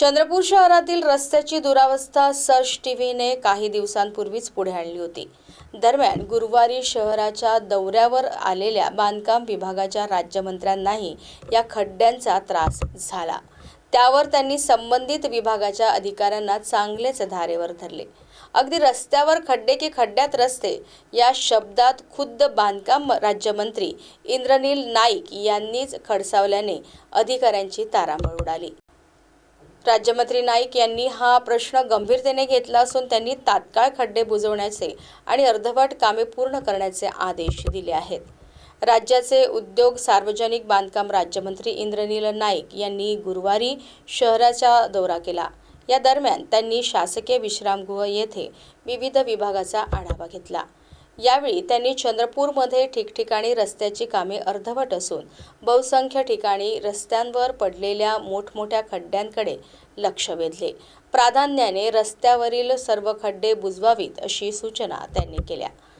चंद्रपूर शहरातील रस्त्याची दुरावस्था सर्च टीव्हीने काही दिवसांपूर्वीच पुढे आणली होती. दरम्यान गुरुवारी शहराच्या दौऱ्यावर आलेल्या बांधकाम विभागाच्या राज्यमंत्र्यांनाही या खड्ड्यांचा त्रास झाला. त्यावर त्यांनी संबंधित विभागाच्या अधिकाऱ्यांना चांगलेच धारेवर धरले. अगदी रस्त्यावर खड्डे की खड्ड्यात रस्ते या शब्दात खुद्द बांधकाम राज्यमंत्री इंद्रनील नाईक यांनीच खडसावल्याने अधिकाऱ्यांची तारांबळ उडाली. राज्यमंत्री नाईक यांनी हा प्रश्न गंभीरतेने घेतला असून त्यांनी तात्काळ खड्डे बुजवण्याचे आणि अर्धवट कामे पूर्ण करण्याचे आदेश दिले आहेत. राज्याचे उद्योग सार्वजनिक बांधकाम राज्यमंत्री इंद्रनील नाईक यांनी गुरुवारी शहराचा दौरा केला. या दरम्यान त्यांनी शासकीय विश्रामगृह येथे विविध विभागाचा आढावा घेतला. यावेळी त्यांनी चंद्रपूरमध्ये ठिकठिकाणी रस्त्याची कामे अर्धवट असून बहुसंख्य ठिकाणी रस्त्यांवर पडलेल्या मोठमोठ्या खड्ड्यांकडे लक्ष वेधले. प्राधान्याने रस्त्यावरील सर्व खड्डे बुजवावीत अशी सूचना त्यांनी केल्या.